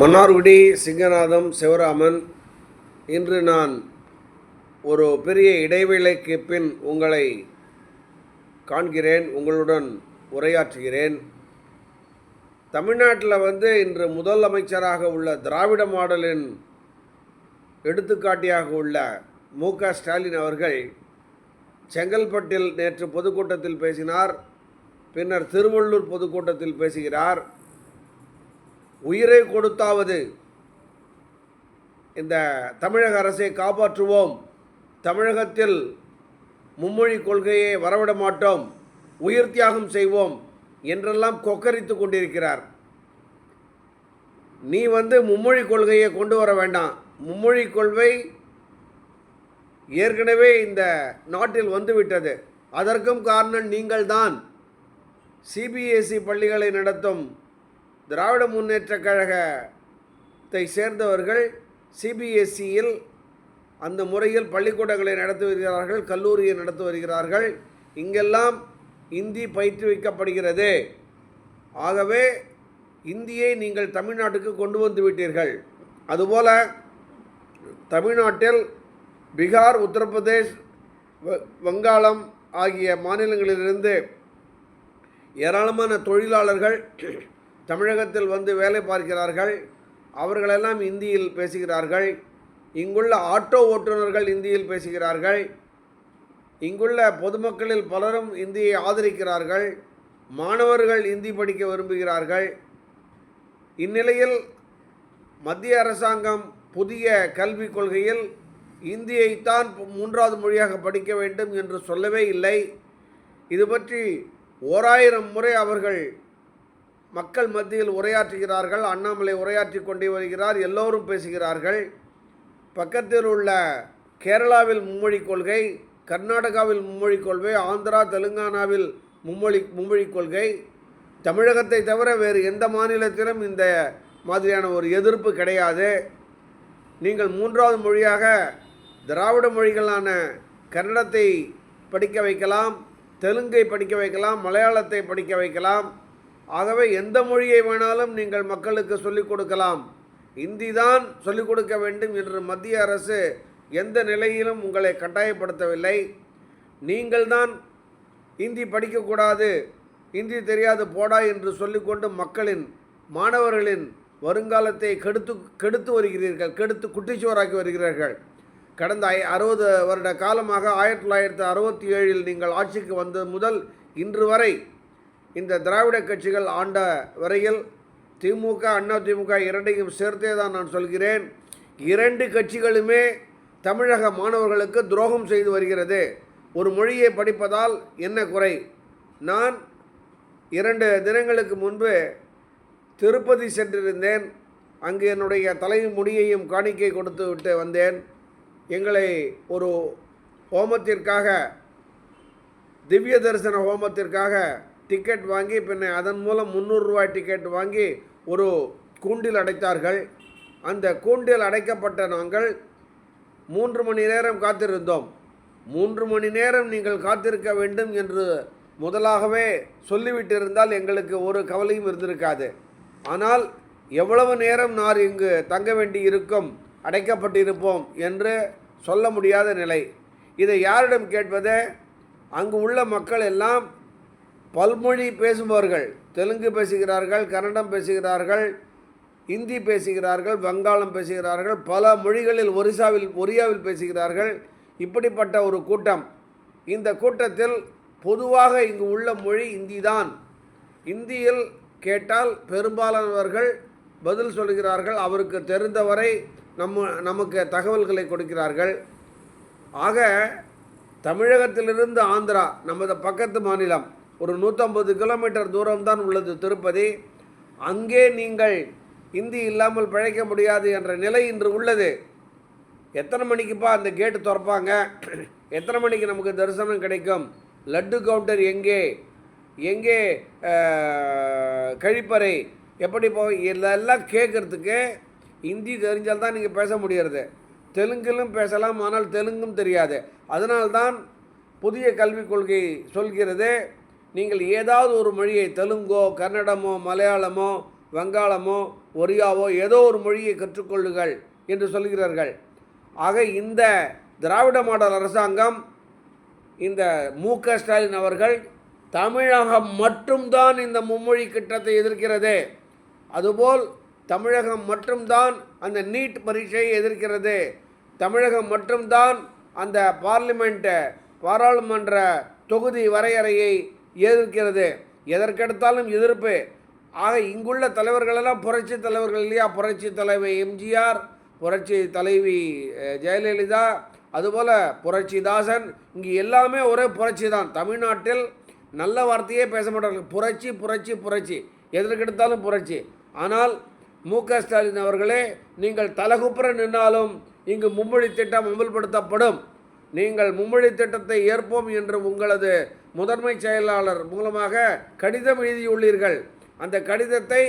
மன்னார்குடி சிங்கநாதம் சிவராமன் இன்று நான் ஒரு பெரிய இடைவேளைக்கு பின் உங்களை காண்கிறேன் உங்களுடன் உரையாற்றுகிறேன். தமிழ்நாட்டில் வந்து இன்று முதல் அமைச்சராக உள்ள திராவிட மாடலின் எடுத்துக்காட்டியாக உள்ள மு க ஸ்டாலின் அவர்கள் செங்கல்பட்டில் நேற்று பொதுக்கூட்டத்தில் பேசினார் பின்னர் திருவள்ளூர் பொதுக்கூட்டத்தில் பேசுகிறார். உயிரை கொடுத்தாவது இந்த தமிழக அரசை காப்பாற்றுவோம். தமிழகத்தில் மும்மொழி கொள்கையை வரவிட மாட்டோம். உயிர் தியாகம் செய்வோம் என்றெல்லாம் கொக்கரித்து கொண்டிருக்கிறார். நீ வந்து மும்மொழி கொள்கையை கொண்டு வர வேண்டாம். மும்மொழி கொள்கை ஏற்கனவே இந்த நாட்டில் வந்துவிட்டது. அதற்கும் காரணம் நீங்கள்தான். சிபிஎஸ்இ பள்ளிகளை நடத்தும் திராவிட முன்னேற்றக் கழகத்தை சேர்ந்தவர்கள் சிபிஎஸ்சியில் அந்த முறையில் பள்ளிக்கூடங்களை நடத்தி வருகிறார்கள் கல்லூரியை நடத்தி வருகிறார்கள். இங்கெல்லாம் இந்தி பயிற்றுவிக்கப்படுகிறது. ஆகவே இந்தியை நீங்கள் தமிழ்நாட்டுக்கு கொண்டு வந்து விட்டீர்கள். அதுபோல் தமிழ்நாட்டில் பீகார் உத்தரப்பிரதேஷ் வ- வங்காளம் ஆகிய மாநிலங்களிலிருந்து ஏராளமான தொழிலாளர்கள் தமிழகத்தில் வந்து வேலை பார்க்கிறார்கள். அவர்களெல்லாம் இந்தியில் பேசுகிறார்கள். இங்குள்ள ஆட்டோ ஓட்டுநர்கள் இந்தியில் பேசுகிறார்கள். இங்குள்ள பொதுமக்களில் பலரும் இந்தியை ஆதரிக்கிறார்கள். மாணவர்கள் இந்தி படிக்க விரும்புகிறார்கள். இந்நிலையில் மத்திய அரசாங்கம் புதிய கல்விக் கொள்கையில் இந்தியைத்தான் மூன்றாவது மொழியாக படிக்க வேண்டும் என்று சொல்லவே இல்லை. இது பற்றி ஓராயிரம் முறை அவர்கள் மக்கள் மத்தியில் உரையாற்றுகிறார்கள் அண்ணாமலை உரையாற்றி கொண்டே வருகிறார் எல்லோரும் பேசுகிறார்கள். பக்கத்தில் உள்ள கேரளாவில் மும்மொழி கொள்கை கர்நாடகாவில் மும்மொழி கொள்கை ஆந்திரா தெலுங்கானாவில் மும்மொழி மும்மொழி கொள்கை தமிழகத்தை தவிர வேறு எந்த மாநிலத்திலும் இந்த மாதிரியான ஒரு எதிர்ப்பு கிடையாது. நீங்கள் மூன்றாவது மொழியாக திராவிட மொழிகளான கன்னடத்தை படிக்க வைக்கலாம் தெலுங்கை படிக்க வைக்கலாம் மலையாளத்தை படிக்க வைக்கலாம் ஆகவே எந்த மொழியை வேணாலும் நீங்கள் மக்களுக்கு சொல்லிக் கொடுக்கலாம். இந்தி தான் சொல்லிக் கொடுக்க வேண்டும் என்று மத்திய அரசு எந்த நிலையிலும் உங்களை கட்டாயப்படுத்தவில்லை. நீங்கள்தான் இந்தி படிக்கக்கூடாது இந்தி தெரியாது போடா என்று சொல்லிக்கொண்டு மக்களின் மாணவர்களின் வருங்காலத்தை கெடுத்து கெடுத்து வருகிறீர்கள் கெடுத்து குட்டிச்சுவராக்கி வருகிறீர்கள். கடந்த ஐ அறுபது வருட காலமாக ஆயிரத்தி தொள்ளாயிரத்தி அறுபத்தி ஏழில் நீங்கள் ஆட்சிக்கு வந்தது முதல் இன்று வரை இந்த திராவிட கட்சிகள் ஆண்ட வரையில் திமுக அண்ணா திமுக இரண்டையும் சேர்த்தே தான் நான் சொல்கிறேன். இரண்டு கட்சிகளுமே தமிழக மாணவர்களுக்கு துரோகம் செய்து வருகிறது. ஒரு மொழியை படிப்பதால் என்ன குறை? நான் இரண்டு தினங்களுக்கு முன்பு திருப்பதி சென்றிருந்தேன். அங்கு என்னுடைய தலை முடியையும் காணிக்கை கொடுத்து விட்டு வந்தேன். எங்களை ஒரு ஹோமத்திற்காக திவ்ய தரிசன ஹோமத்திற்காக டிக்கெட் வாங்கி பின்ன அதன் மூலம் முந்நூறுரூவாய் டிக்கெட் வாங்கி ஒரு கூண்டில் அடைத்தார்கள். அந்த கூண்டில் அடைக்கப்பட்ட நாங்கள் மூன்று மணி நேரம் காத்திருந்தோம். மூன்று மணி நேரம் நீங்கள் காத்திருக்க வேண்டும் என்று முதலாகவே சொல்லிவிட்டிருந்தால் எங்களுக்கு ஒரு கவலையும் இருந்திருக்காது. ஆனால் எவ்வளவு நேரம் நான் இங்கு தங்க வேண்டி இருக்கும் அடைக்கப்பட்டிருப்போம் என்று சொல்ல முடியாத நிலை. இதை யாரிடம் கேட்பது? அங்கு உள்ள மக்கள் எல்லாம் பல்மொழி பேசுபவர்கள் தெலுங்கு பேசுகிறார்கள் கன்னடம் பேசுகிறார்கள் இந்தி பேசுகிறார்கள் வங்காளம் பேசுகிறார்கள் பல மொழிகளில் ஒரிசாவில் ஒரியாவில் பேசுகிறார்கள். இப்படிப்பட்ட ஒரு கூட்டம். இந்த கூட்டத்தில் பொதுவாக இங்கு உள்ள மொழி இந்தி தான் இந்தியில் கேட்டால் பெரும்பாலானவர்கள் பதில் சொல்கிறார்கள். அவருக்கு தெரிந்தவரை நம்ம நமக்கு தகவல்களை கொடுக்கிறார்கள். ஆக தமிழகத்திலிருந்து ஆந்திரா நமது பக்கத்து மாநிலம் ஒரு நூற்றம்பது கிலோமீட்டர் தூரம்தான் உள்ளது திருப்பதி. அங்கே நீங்கள் இந்தி இல்லாமல் பிழைக்க முடியாது என்ற நிலை இன்று உள்ளது. எத்தனை மணிக்குப்பா அந்த கேட்டு திறப்பாங்க? எத்தனை மணிக்கு நமக்கு தரிசனம் கிடைக்கும்? லட்டு கவுண்டர் எங்கே? எங்கே கழிப்பறை? எப்படி போ இதெல்லாம் கேட்குறதுக்கு ஹிந்தி தெரிஞ்சால் தான் நீங்கள் பேச முடியறது. தெலுங்கிலும் பேசலாம் ஆனால் தெலுங்கும் தெரியாது. அதனால்தான் புதிய கல்விக் கொள்கை சொல்கிறது. நீங்கள் ஏதாவது ஒரு மொழியை தெலுங்கோ கன்னடமோ மலையாளமோ வங்காளமோ ஒரியாவோ ஏதோ ஒரு மொழியை கற்றுக்கொள்ளுங்கள் என்று சொல்கிறார்கள். ஆக இந்த திராவிட மாடல் அரசாங்கம் இந்த மு க ஸ்டாலின் அவர்கள் தமிழகம் மட்டும்தான் இந்த மும்மொழி கிட்டத்தை எதிர்க்கிறது. அதுபோல் தமிழகம் மட்டும்தான் அந்த நீட் பரீட்சையை எதிர்க்கிறது. தமிழகம் மட்டும்தான் அந்த பார்லிமெண்ட்டு பாராளுமன்ற தொகுதி வரையறையை எதிர்க்கிறது எதற்கெடுத்தாலும் எதிர்ப்பு. ஆக இங்குள்ள தலைவர்களெல்லாம் புரட்சி தலைவர்கள் இல்லையா? புரட்சி தலைவி எம்ஜிஆர் புரட்சி தலைவி ஜெயலலிதா அதுபோல் புரட்சிதாசன் இங்கே எல்லாமே ஒரே புரட்சி தான். தமிழ்நாட்டில் நல்ல வார்த்தையே பேச மாட்டார்கள். புரட்சி புரட்சி புரட்சி. எதற்கெடுத்தாலும் புரட்சி. ஆனால் மு க ஸ்டாலின் அவர்களே நீங்கள் தலகுப்புற நின்னாலும் இங்கு மும்மொழி திட்டம் அமல்படுத்தப்படும். நீங்கள் மும்மொழி திட்டத்தை ஏற்போம் என்று உங்களது முதன்மை செயலாளர் மூலமாக கடிதம் எழுதியுள்ளீர்கள். அந்த கடிதத்தை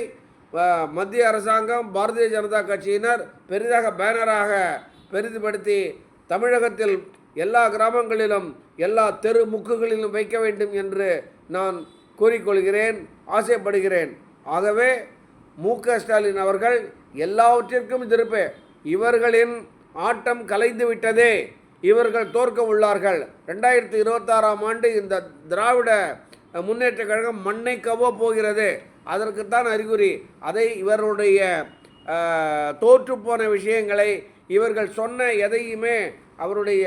மத்திய அரசாங்கம் பாரதிய ஜனதா கட்சியினர் பெரிதாக பேனராக பெரிதுபடுத்தி தமிழகத்தில் எல்லா கிராமங்களிலும் எல்லா தெரு முக்குகளிலும் வைக்க வேண்டும் என்று நான் கூறிக்கொள்கிறேன் ஆசைப்படுகிறேன். ஆகவே மு. க. ஸ்டாலின் அவர்கள் எல்லாவற்றிற்கும் திருப்பு இவர்களின் ஆட்டம் கலைந்து விட்டதே இவர்கள் தோற்க உள்ளார்கள். ரெண்டாயிரத்தி இருபத்தாறாம் ஆண்டு இந்த திராவிட முன்னேற்ற கழகம் மண்ணை கவ போகிறது. அதற்குத்தான் அறிகுறி. அதை இவருடைய தோற்றுப்போன விஷயங்களை இவர்கள் சொன்ன எதையுமே அவருடைய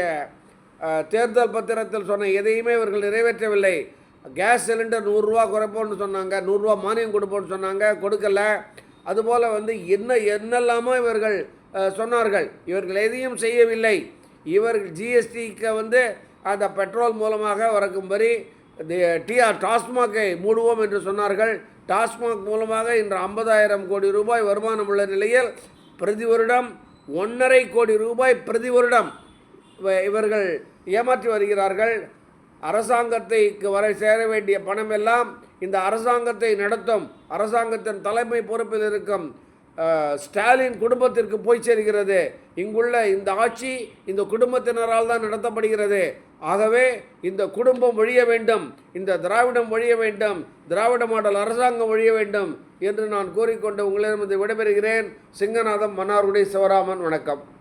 தேர்தல் பத்திரத்தில் சொன்ன எதையுமே இவர்கள் நிறைவேற்றவில்லை. கேஸ் சிலிண்டர் நூறுரூவா குறைப்போம்னு சொன்னாங்க. நூறுரூவா மானியம் கொடுப்போம்னு சொன்னாங்க. கொடுக்கல. அதுபோல் வந்து என்ன என்னெல்லாமோ இவர்கள் சொன்னார்கள். இவர்கள் எதையும் செய்யவில்லை. இவர்கள் ஜிஎஸ்டிக்கு வந்து அந்த பெட்ரோல் மூலமாக வரக்கும்படி டிஆர் டாஸ்மாகை மூடுவோம் என்று சொன்னார்கள். டாஸ்மாக் மூலமாக இன்று ஐம்பதாயிரம் கோடி ரூபாய் வருமானம் உள்ள நிலையில் பிரதி வருடம் ஒன்றரை கோடி ரூபாய் பிரதி வருடம் இவர்கள் ஏமாற்றி வருகிறார்கள். அரசாங்கத்தைக்கு வர சேர வேண்டிய பணம் எல்லாம் இந்த அரசாங்கத்தை நடத்தும். அரசாங்கத்தின் தலைமை பொறுப்பில் இருக்கும் ஸ்டாலின் குடும்பத்திற்கு போய் சேர்கிறது. இங்குள்ள இந்த ஆட்சி இந்த குடும்பத்தினரால் தான் நடத்தப்படுகிறது. ஆகவே இந்த குடும்பம் ஒழிய வேண்டும். இந்த திராவிடம் ஒழிய வேண்டும். திராவிட மாடல் அரசாங்கம் ஒழிய வேண்டும் என்று நான் கூறிக்கொண்டு உங்களிடமிருந்து விடைபெறுகிறேன். சிங்கநாதம் மன்னார்குடி சிவராமன் வணக்கம்.